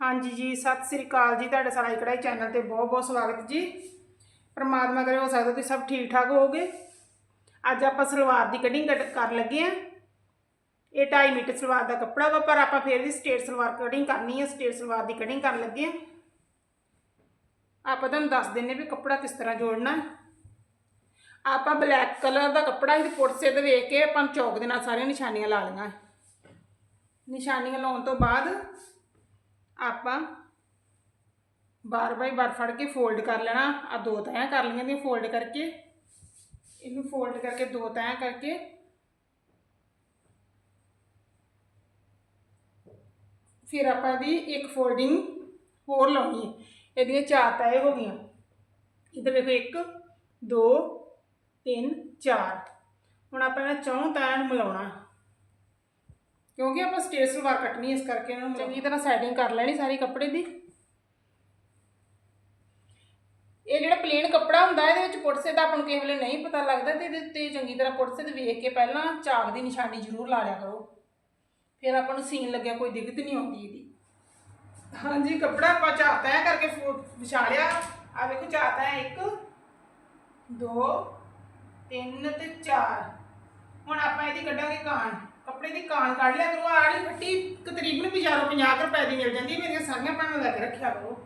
ਹਾਂਜੀ ਜੀ, ਸਤਿ ਸ੍ਰੀ ਅਕਾਲ ਜੀ ਤੁਹਾਡੇ ਸਾਰਾ ਕੜਾਈ ਚੈਨਲ ਤੇ ਬਹੁਤ ਬਹੁਤ ਸਵਾਗਤ ਜੀ। ਪਰਮਾਤਮਾ ਕਰੇ ਹੋ ਸਕਦਾ ਤੁਸੀਂ ਸਭ ਠੀਕ ਠਾਕ ਹੋਵੋਗੇ। ਅੱਜ ਆਪਾਂ ਸਲਵਾਰ ਦੀ ਕਟਿੰਗ ਕਰ ਲੱਗੇ ਆ ਇਹ 2.5 ਮੀਟਰ ਸਲਵਾਰ ਦਾ ਕੱਪੜਾ ਵਾ, ਪਰ ਆਪਾਂ ਫੇਰ ਵੀ ਸਟੇਟ ਸਲਵਾਰ ਕਟਿੰਗ ਕਰਨੀ ਹੈ ਸਟੇਟ ਸਲਵਾਰ ਦੀ ਕਟਿੰਗ ਕਰਨ ਲੱਗੇ ਆ ਆਪਾਂ ਤੁਹਾਨੂੰ ਦੱਸ ਦਿੰਨੇ ਵੀ ਕੱਪੜਾ ਕਿਸ ਤਰ੍ਹਾਂ ਜੋੜਨਾ। ਆਪਾਂ ਬਲੈਕ ਕਲਰ ਦਾ ਕੱਪੜਾ ਇਹਦੇ ਪੁੱਟ 'ਤੇ ਵੇਖ ਕੇ ਆਪਾਂ ਚੌਕ ਦੇ ਨਾਲ ਸਾਰੀਆਂ ਨਿਸ਼ਾਨੀਆਂ ਲਾ ਲਈਆਂ। ਨਿਸ਼ਾਨੀਆਂ ਲਾਉਣ ਤੋਂ ਬਾਅਦ ਆਪਾਂ ਬਾਰ ਬਾਈ ਬਾਰ ਫੜ ਕੇ ਫੋਲਡ ਕਰ ਲੈਣਾ। ਆ ਦੋ ਤੈਆਂ ਕਰ ਲਈਆਂ ਦੀਆਂ ਫੋਲਡ ਕਰਕੇ। ਇਹਨੂੰ ਫੋਲਡ ਕਰਕੇ ਦੋ ਤੈਆਂ ਕਰਕੇ। ਫਿਰ ਆਪਾਂ ਦੀ ਇੱਕ ਫੋਲਡਿੰਗ ਹੋਰ ਲਾਉਣੀ ਹੈ। ਇਹਦੀਆਂ ਚਾਰ ਤੈਅ ਹੋ ਗਈਆਂ। ਇੱਧਰ ਵੇਖੋ ਇੱਕ, ਦੋ, ਤਿੰਨ, ਚਾਰ। ਹੁਣ ਆਪਾਂ ਇਹਨਾਂ ਚੌਂ ਤੈਆਂ ਨੂੰ ਮਿਲਾਉਣਾ। ਕਿਉਂਕਿ ਆਪਾਂ ਸਟੇਜ ਸਲਵਾਰ ਕੱਟਣੀ ਇਸ ਕਰਕੇ ਇਹਨਾਂ ਨੂੰ ਚੰਗੀ ਤਰ੍ਹਾਂ ਸੈਟਿੰਗ ਕਰ ਲੈਣੀ ਸਾਰੀ ਕੱਪੜੇ ਦੀ। ਇਹ ਜਿਹੜਾ ਪਲੇਨ ਕੱਪੜਾ ਹੁੰਦਾ ਇਹਦੇ ਵਿੱਚ ਪੁੱਟਸੇ ਦਾ ਆਪਾਂ ਨੂੰ ਕਿਸੇ ਵੇਲੇ ਨਹੀਂ ਪਤਾ ਲੱਗਦਾ ਤੇ ਇਹਦੇ ਉੱਤੇ ਚੰਗੀ ਤਰ੍ਹਾਂ ਪੁੱਟਸੇ ਤੇ ਵੇਖ ਕੇ ਪਹਿਲਾਂ ਚਾਕ ਦੀ ਨਿਸ਼ਾਨੀ ਜ਼ਰੂਰ ਲਾ ਲਿਆ ਕਰੋ। ਫਿਰ ਆਪਾਂ ਨੂੰ ਸੀਨ ਲੱਗਿਆ ਕੋਈ ਦਿੱਕਤ ਨਹੀਂ ਆਉਂਦੀ ਇਹਦੀ। ਹਾਂਜੀ ਕੱਪੜਾ ਆਪਾਂ ਚਾਹਤਾ ਹੈ ਕਰਕੇ ਫੋ- ਵਿਛਾ ਲਿਆ ਆ ਵੇਖੋ ਚਾਹਤਾ ਹੈ ਇੱਕ ਦੋ ਤਿੰਨ ਤੇ ਚਾਰ। ਹੁਣ ਆਪਾਂ ਇਹਦੀ ਕੱਢਾਂਗੇ ਕਾਣ ਕੱਪੜੇ ਦੀ ਕਾਣ ਕੱਢ ਲਿਆ ਕਰੋ, ਆਹ ਵਾਲੀ ਫੱਟੀ ਤਕਰੀਬਨ ਬਾਜ਼ਾਰੋਂ 50 ਰੁਪਏ ਦੀ ਮਿਲ ਜਾਂਦੀ ਹੈ ਮੇਰੀਆਂ ਸਾਰੀਆਂ ਭੈਣਾਂ ਲੈ ਕੇ ਰੱਖਿਆ ਕਰੋ।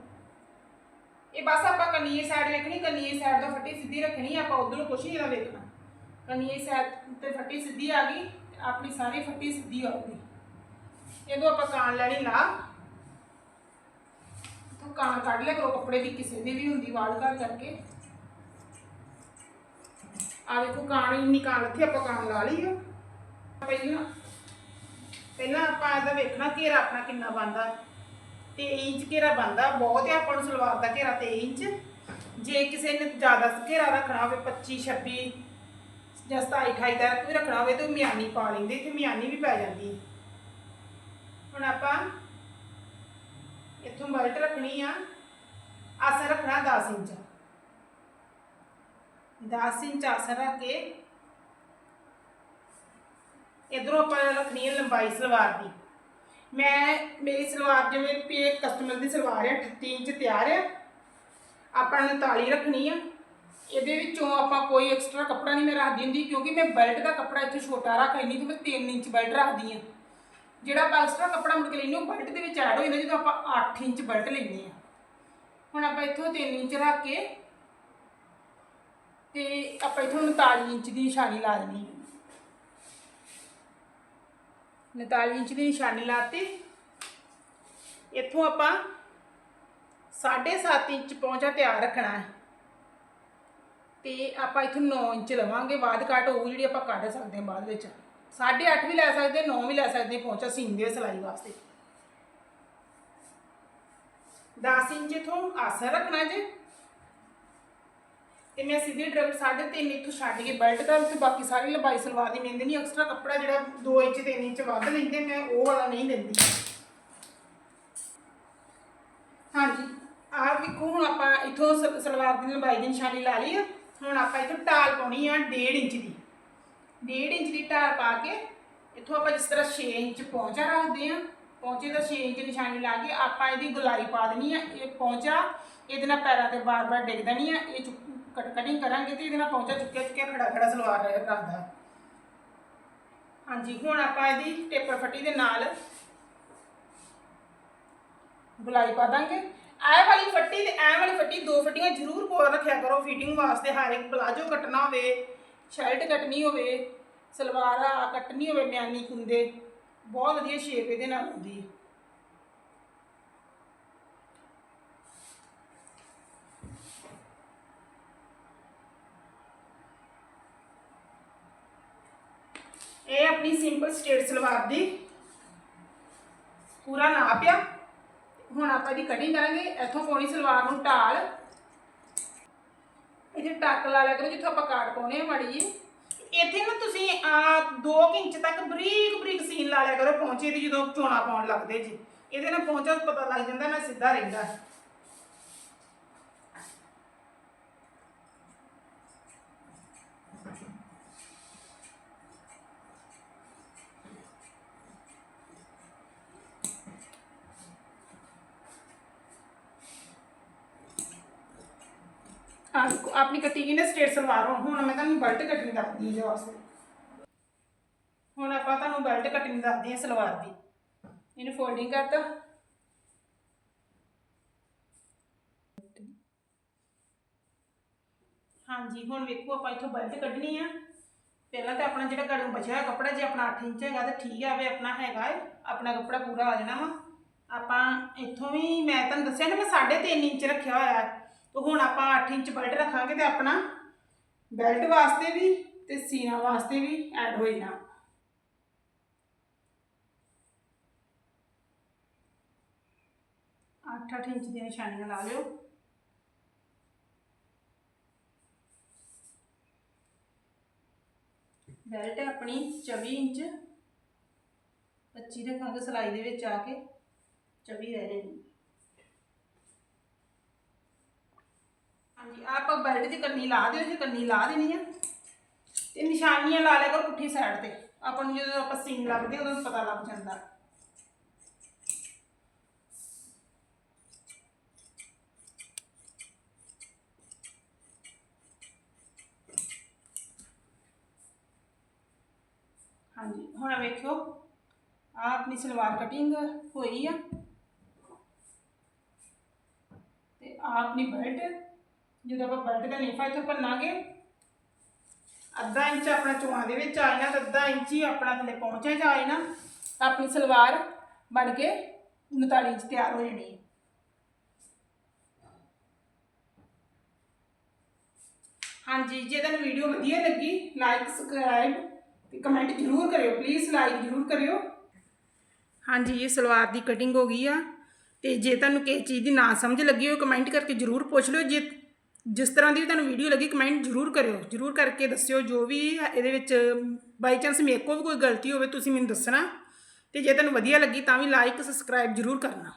ਇਹ ਬਸ ਆਪਾਂ ਕਨੀਏ ਸਾਈਡ ਵੇਖਣੀ, ਕਨੀਏ ਸਾਈਡ ਤੋਂ ਫੱਟੀ ਸਿੱਧੀ ਰੱਖਣੀ, ਆਪਾਂ ਉਧਰੋਂ ਕੁਛ ਨਹੀਂ ਇਹਦਾ ਵੇਖਣਾ। ਕਨੀਏ ਸਾਈਡ ਤੇ ਫੱਟੀ ਸਿੱਧੀ ਆ ਗਈ, ਤੇ ਆਪਣੀ ਸਾਰੀ ਫੱਟੀ ਸਿੱਧੀ ਆਊਗੀ ਇਹਦੋਂ ਆਪਾਂ ਕਾਣ ਲੈਣੀ ਲਾ। ਤੂੰ ਕਾਣ ਕੱਢ ਲਿਆ ਕਰੋ, ਕੱਪੜੇ ਦੀ ਕਿਸੇ ਦੀ ਵੀ ਹੁੰਦੀ, ਵਾਲ ਘਰ ਕਰਕੇ। ਆ ਵੇਖੋ, ਕਾਣ ਇੰਨੀ ਕਾਣ ਇੱਥੇ ਆਪਾਂ ਕਾਣ ਲਾ ਲਈ ਆ। ਪਹਿਲਾਂ ਪਹਿਲਾਂ ਆਪਾਂ ਇਹਦਾ ਵੇਖਣਾ ਘੇਰਾ ਆਪਣਾ ਕਿੰਨਾ ਬੰਦਾ 23 ਇੰਚ ਘੇਰਾ ਬੰਦਾ ਬਹੁਤ ਹੈ, ਆਪਾਂ ਨੂੰ ਸਲਵਾਰ ਦਾ ਘੇਰਾ 23 ਇੰਚ। ਜੇ ਕਿਸੇ ਨੇ ਜ਼ਿਆਦਾ ਘੇਰਾ ਰੱਖਣਾ ਹੋਵੇ 25 26 ਜਾਂ 27 28 ਦਾ ਕੋਈ ਰੱਖਣਾ ਹੋਵੇ, ਤਾਂ ਉਹ ਮਿਆਨੀ ਪਾ ਲੈਂਦੇ ਤੇ ਮਿਆਨੀ ਵੀ ਪੈ ਜਾਂਦੀ ਹੁਣ ਆਪਾਂ ਇੱਥੋਂ ਬਲਟ ਰੱਖਣੀ ਆ। ਆਸਰ ਰੱਖਣਾ 10 ਇੰਚ। 10 ਇੰਚ ਆਸਰ ਰੱਖ ਕੇ ਇਧਰੋਂ ਆਪਾਂ ਰੱਖਣੀ ਹੈ ਲੰਬਾਈ ਸਲਵਾਰ ਦੀ। ਮੈਂ ਮੇਰੀ ਸਲਵਾਰ ਜਿਵੇਂ ਪੇ ਕਸਟਮਰ ਦੀ ਸਲਵਾਰ ਹੈ 38 ਇੰਚ ਤਿਆਰ ਹੈ ਆਪਾਂ ਨੇ 39 ਰੱਖਣੀ ਆ। ਇਹਦੇ ਵਿੱਚੋਂ ਆਪਾਂ ਕੋਈ ਐਕਸਟਰਾ ਕੱਪੜਾ ਨਹੀਂ ਮੈਂ ਰੱਖਦੀ ਹੁੰਦੀ ਕਿਉਂਕਿ ਮੈਂ ਬੈਲਟ ਦਾ ਕੱਪੜਾ ਇੱਥੇ ਛੋਟਾ ਰੱਖ ਲੈਂਦੀ ਤੇ ਮੈਂ 3 ਇੰਚ ਬੈਲਟ ਰੱਖਦੀ ਆ ਜਿਹੜਾ ਆਪਾਂ ਐਕਸਟਰਾ ਕੱਪੜਾ ਮੁੜ ਕੇ ਲੈਂਦੇ ਉਹ ਬੈਲਟ ਦੇ ਵਿੱਚ ਐਡ ਹੋ ਜਾਂਦਾ ਜਦੋਂ ਆਪਾਂ 8 ਇੰਚ ਬੈਲਟ ਲੈਂਦੇ ਆ ਹੁਣ ਆਪਾਂ ਇੱਥੋਂ 3 ਇੰਚ ਰੱਖ ਕੇ ਤੇ ਆਪਾਂ ਇੱਥੋਂ 39 ਇੰਚ ਦੀ ਨਿਸ਼ਾਨੀ ਲਾ ਦੇਣੀ 39 ਇੰਚ ਦੀ ਨਿਸ਼ਾਨੀ ਲਾਤੀ। ਇੱਥੋਂ ਆਪਾਂ 7.5 ਇੰਚ ਪਹੁੰਚਾ ਤਿਆਰ ਰੱਖਣਾ ਹੈ। ਤੇ ਆਪਾਂ ਇੱਥੋਂ 9 ਇੰਚ ਲਵਾਂਗੇ। ਬਾਅਦ ਕੱਟ ਉਹ ਜਿਹੜੀ ਆਪਾਂ ਕੱਢ ਸਕਦੇ ਹਾਂ ਬਾਅਦ ਵਿੱਚ। 8.5 ਵੀ ਲੈ ਸਕਦੇ 9 ਵੀ ਲੈ ਸਕਦੇ, ਪਹੁੰਚਾ ਸੀਂਦੇ ਸਿਲਾਈ ਵਾਸਤੇ। 10 ਇੰਚ ਇਥੋਂ ਆਸਰ ਰੱਖਣਾ ਜੇ। ਤੇ ਮੈਂ ਸਿੱਧੀ ਡਰਮ 3.5 ਇੱਥੋਂ ਛੱਡ ਕੇ ਬੈਲਟ ਦਾ ਤੇ ਬਾਕੀ ਸਾਰੀ ਲੰਬਾਈ ਸਲਵਾਰ ਦੀ ਲੈਂਦੇ ਨਹੀਂ ਐਕਸਟਰਾ ਕੱਪੜਾ ਜਿਹੜਾ 2 ਇੰਚ 3 ਇੰਚ ਵੱਧ ਲੈਂਦੇ, ਮੈਂ ਉਹ ਵਾਲਾ ਨਹੀਂ ਲੈਂਦੀ ਹਾਂਜੀ, ਆਹ ਵੇਖੋ, ਹੁਣ ਆਪਾਂ ਇੱਥੋਂ ਸਲਵਾਰ ਦੀ ਲੰਬਾਈ ਦੀ ਨਿਸ਼ਾਨੀ ਲਾ ਲਈ ਆ। ਹੁਣ ਆਪਾਂ ਇੱਥੋਂ ਟਾਲ ਪਾਉਣੀ ਆ 1.5 ਇੰਚ ਦੀ। 1.5 ਇੰਚ ਦੀ ਟਾਲ ਪਾ ਕੇ ਇੱਥੋਂ ਆਪਾਂ ਜਿਸ ਤਰ੍ਹਾਂ 6 ਇੰਚ ਪਹੁੰਚਾ ਰੱਖਦੇ ਆ ਪਹੁੰਚੇ ਦਾ 6 ਇੰਚ ਨਿਸ਼ਾਨੀ ਲਾ ਕੇ ਆਪਾਂ ਇਹਦੀ ਗੁਲਾਈ ਪਾ ਦੇਣੀ ਆ, ਇਹ ਪਹੁੰਚਾ ਇਹਦੇ ਨਾਲ ਪੈਰਾਂ ਤੇ ਬਾਰ-ਬਾਰ ਡਿੱਗਦਾ ਨਹੀਂ ਆ, ਇਹ ਚੁੱਕ ਕਟ ਕਟਿੰਗ ਕਰਾਂਗੇ ਤੇ ਇਹਦੇ ਨਾਲ ਪਹੁੰਚਾ ਚੁੱਕਿਆ ਚੁੱਕਿਆ ਖੜਾ ਖੜਾ ਸਲਵਾਰ ਰਹਿ ਰੱਖਦਾ। ਹਾਂਜੀ, ਹੁਣ ਆਪਾਂ ਇਹਦੀ ਟੇਪਰ ਫੱਟੀ ਦੇ ਨਾਲ ਗੁਲਾਈ ਪਾ ਦਾਂਗੇ। ਐ ਵਾਲੀ ਫੱਟੀ ਤੇ ਐ ਵਾਲੀ ਫੱਟੀ ਦੋ ਫੱਟੀਆਂ ਜ਼ਰੂਰ ਕੋਲ ਰੱਖਿਆ ਕਰੋ ਫਿਟਿੰਗ ਵਾਸਤੇ, ਹਰ ਇੱਕ ਬਲਾਜੋ ਕੱਟਣਾ ਹੋਵੇ ਸ਼ਰਟ ਕੱਟਣੀ ਹੋਵੇ, ਸਲਵਾਰ ਕੱਟਣੀ ਹੋਵੇ ਮਿਆਨੀ ਕੁੰਦੇ ਬਹੁਤ ਵਧੀਆ ਸ਼ੇਪ ਇਹਦੇ ਨਾਲ ਆਉਂਦੀ ਹੈ। ਇਹ ਆਪਣੀ ਸਿੰਪਲ ਸਟੇਟ ਸਲਵਾਰ ਦੀ ਪੂਰਾ ਨਾਪ ਆ। ਹੁਣ ਆਪਾਂ ਇਹਦੀ ਕਟਿੰਗ ਕਰਾਂਗੇ। ਇੱਥੋਂ ਪਾਉਣੀ ਸਲਵਾਰ ਨੂੰ ਢਾਲ ਇਹਦੇ ਟੱਕ ਲਾ ਲਿਆ ਕਰੋ, ਜਿੱਥੋਂ ਆਪਾਂ ਕਾਟ ਪਾਉਣੇ ਆ, ਮਾੜੀ ਜੀ। ਇੱਥੇ ਨਾ ਤੁਸੀਂ ਆ 2 ਇੰਚ ਤੱਕ ਬਰੀਕ ਬਰੀਕ ਸੀਨ ਲਾ ਲਿਆ ਕਰੋ, ਪਹੁੰਚੇ ਦੀ ਜਦੋਂ ਚੋਣਾ ਪਾਉਣ ਲੱਗਦੇ ਜੀ। ਇਹਦੇ ਨਾਲ ਪਹੁੰਚਾ ਪਤਾ ਲੱਗ ਜਾਂਦਾ, ਮੈਂ ਸਿੱਧਾ ਰਹਿੰਦਾ। ਹਾਂ ਆਪਣੀ ਕੱਟੀ ਗਈ ਨਾ ਸਟੇਟ ਸਲਵਾਰ। ਹੁਣ ਹੁਣ ਮੈਂ ਤੁਹਾਨੂੰ ਬੈਲਟ ਕੱਟਣੀ ਦੱਸਦੀ ਹਾਂ ਵਾਸਤੇ ਹੁਣ ਆਪਾਂ ਤੁਹਾਨੂੰ ਬੈਲਟ ਕੱਟਣੀ ਦੱਸਦੇ ਹਾਂ ਸਲਵਾਰ ਦੀ। ਇਹਨੂੰ ਫੋਲਡਿੰਗ ਕਰਤਾ ਹਾਂਜੀ, ਹੁਣ ਵੇਖੋ ਆਪਾਂ ਇੱਥੋਂ ਬੈਲਟ ਕੱਢਣੀ ਆ। ਪਹਿਲਾਂ ਤਾਂ ਆਪਣਾ ਜਿਹੜਾ ਗੜੂ ਬਚਿਆ ਹੋਇਆ ਕੱਪੜਾ, ਜੇ ਆਪਣਾ 8 ਇੰਚ ਹੈਗਾ ਤਾਂ ਠੀਕ ਆ, ਵੇ ਆਪਣਾ ਹੈਗਾ ਏ। ਆਪਣਾ ਕੱਪੜਾ ਪੂਰਾ ਆ ਜਾਣਾ ਵਾ। ਆਪਾਂ ਇੱਥੋਂ ਵੀ ਮੈਂ ਤੁਹਾਨੂੰ ਦੱਸਿਆ ਨਾ, ਮੈਂ 3.5 ਇੰਚ ਰੱਖਿਆ ਹੋਇਆ ਹੈ ਤੇ ਹੁਣ ਆਪਾਂ 8 ਇੰਚ ਬੈਲਟ ਰੱਖਾਂਗੇ ਤੇ ਆਪਣਾ ਬੈਲਟ ਵਾਸਤੇ ਵੀ ਤੇ ਸੀਨਾ ਵਾਸਤੇ ਵੀ ਐਡ ਹੋ ਜਾਣਾ ਅੱਠ ਅੱਠ ਇੰਚ ਦੀਆਂ ਨਿਸ਼ਾਨੀਆਂ ਲਾ ਲਿਓ। ਬੈਲਟ ਆਪਣੀ 24 ਇੰਚ 25 ਰੱਖਾਂਗੇ ਸਿਲਾਈ ਦੇ ਵਿੱਚ ਆ ਕੇ 24 ਰਹਿ ਜਾਣੀ। ਹਾਂਜੀ ਆਪਾਂ ਬੈਲਟ ਦੀ ਕੰਨੀ ਲਾ ਦਿਓ ਜੀ ਕੰਨੀ ਲਾ ਦੇਣੀ ਆ। ਤੇ ਨਿਸ਼ਾਨੀਆਂ ਲਾ ਲਿਆ ਕਰੋ ਪੁੱਠੀ ਸਾਈਡ ਤੇ। ਆਪਾਂ ਨੂੰ ਜਦੋਂ ਆਪਾਂ ਸੀਨ ਲੱਗਦੇ, ਉਦੋਂ ਪਤਾ ਲੱਗ ਜਾਂਦਾ। ਹਾਂਜੀ, ਹੁਣ ਵੇਖਿਓ ਆ ਆਪਣੀ ਸਲਵਾਰ ਕਟਿੰਗ ਹੋਈ ਆ। ਤੇ ਆ ਆਪਣੀ ਬੈਲਟ ਜਦੋਂ ਆਪਾਂ ਬੈਲਟ ਦਾ ਨੀਫਾ ਇੱਥੋਂ ਭੰਨਾਂਗੇ, ਅੱਧਾ ਇੰਚ ਆਪਣਾ ਚੋਆਂ ਦੇ ਵਿੱਚ ਆ ਜਾਣਾ ਤਾਂ ਅੱਧਾ ਇੰਚ ਹੀ ਆਪਣਾ ਥੱਲੇ ਪਹੁੰਚਿਆ ਜਾ ਜਾਣਾ। ਤਾਂ ਆਪਣੀ ਸਲਵਾਰ ਬਣ ਕੇ 39 ਇੰਚ ਤਿਆਰ ਹੋ ਜਾਣੀ ਹੈ। ਹਾਂਜੀ, ਜੇ ਤੁਹਾਨੂੰ ਵੀਡੀਓ ਵਧੀਆ ਲੱਗੀ ਲਾਈਕ ਸਬਸਕ੍ਰਾਈਬ ਤੇ ਕਮੈਂਟ ਜ਼ਰੂਰ ਕਰਿਓ ਪਲੀਜ਼ ਲਾਈਕ ਜ਼ਰੂਰ ਕਰਿਓ। ਹਾਂਜੀ, ਇਹ ਸਲਵਾਰ ਦੀ ਕਟਿੰਗ ਹੋ ਗਈ ਆ ਤੇ ਜੇ ਤੁਹਾਨੂੰ ਕਿਸੇ ਚੀਜ਼ ਦੀ ਨਾ ਸਮਝ ਲੱਗੀ ਹੋਵੇ ਕਮੈਂਟ ਕਰਕੇ ਜ਼ਰੂਰ ਪੁੱਛ ਲਿਓ। ਜੇ ਜਿਸ ਤਰ੍ਹਾਂ ਦੀ ਵੀ ਤੁਹਾਨੂੰ ਵੀਡੀਓ ਲੱਗੀ ਕਮੈਂਟ ਜ਼ਰੂਰ ਕਰਿਓ। ਜ਼ਰੂਰ ਕਰਕੇ ਦੱਸਿਓ, ਜੋ ਵੀ ਇਹਦੇ ਵਿੱਚ ਬਾਈ ਚਾਂਸ ਮੇਰੇ ਕੋਲ ਵੀ ਕੋਈ ਗਲਤੀ ਹੋਵੇ, ਤੁਸੀਂ ਮੈਨੂੰ ਦੱਸਣਾ। ਤੇ ਜੇ ਤੁਹਾਨੂੰ ਵਧੀਆ ਲੱਗੀ, ਤਾਂ ਵੀ ਲਾਈਕ ਸਬਸਕ੍ਰਾਈਬ ਜ਼ਰੂਰ ਕਰਨਾ।